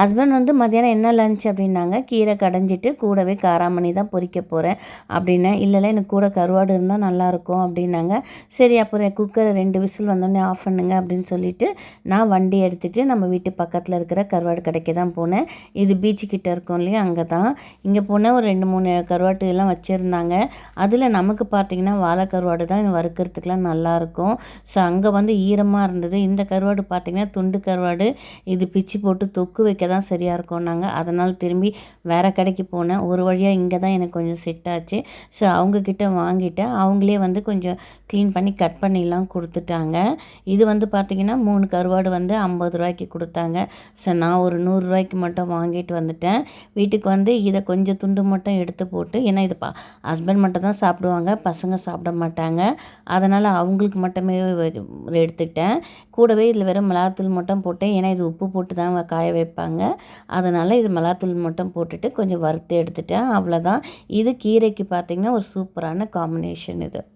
Husband வந்து மத்தியானம் என்ன லஞ்ச் அப்படின்னாங்க கீரை கடைஞ்சிட்டு கூடவே காராமணி தான் பொறிக்க போகிறேன் அப்படின்னேன் இல்லைல்ல எனக்கு கூட கருவாடு இருந்தால் நல்லாயிருக்கும் அப்படின்னாங்க. சரி அப்புறம் குக்கரை ரெண்டு விசில் வந்தோடனே ஆஃப் பண்ணுங்க அப்படின்னு சொல்லிட்டு நான் வண்டி எடுத்துகிட்டு நம்ம வீட்டு பக்கத்தில் இருக்கிற கருவாடு கடைக்கு தான் போனேன். இது பீச்சு கிட்டே இருக்கும் இல்லையா அங்கே தான். இங்கே போனால் ஒரு ரெண்டு மூணு கருவாட்டு எல்லாம் வச்சுருந்தாங்க. அதில் நமக்கு பார்த்திங்கன்னா வாழை கருவாடு தான் வறுக்கிறதுக்கெலாம் நல்லாயிருக்கும் ஸோ அங்கே வந்து ஈரமாக இருந்தது. இந்த கருவாடு பார்த்திங்கன்னா துண்டு கருவாடு. இது பிச்சு போட்டு தொக்கு வைக்க தான் சரியாக இருக்கும்னாங்க. அதனால் திரும்பி வேறு கடைக்கு போனேன். ஒரு வழியாக இங்கே தான் எனக்கு கொஞ்சம் செட் ஆச்சு. ஸோ அவங்கக்கிட்ட வாங்கிட்டேன். அவங்களே வந்து கொஞ்சம் க்ளீன் பண்ணி கட் பண்ணிலாம் கொடுத்துட்டாங்க. இது வந்து பார்த்திங்கன்னா மூணு கருவாடு வந்து ஐம்பது ரூபாய்க்கு கொடுத்தாங்க. ஸோ நான் ஒரு நூறுரூவாய்க்கு மட்டும் வாங்கிட்டு வந்துட்டேன். வீட்டுக்கு வந்து இதை கொஞ்சம் துண்டு மட்டும் எடுத்து போட்டு ஏன்னா இது பா ஹஸ்பண்ட் மட்டும் தான் சாப்பிடுவாங்க. பசங்க சாப்பிட மாட்டாங்க. அதனால் அவங்களுக்கு மட்டுமே எடுத்துக்கிட்டேன் கூடவே இதில் வெறும் மிளகாத்தூள் மட்டும் போட்டேன். ஏன்னா இது உப்பு போட்டு தான் காய வைப்பாங்க. அதனால் இது மிளகாத்தூள் மட்டும் போட்டுட்டு கொஞ்சம் வறுத்து எடுத்துட்டேன். அவ்வளோதான் இது கீரைக்கு பார்த்திங்கன்னா ஒரு சூப்பரான காம்பினேஷன் இது.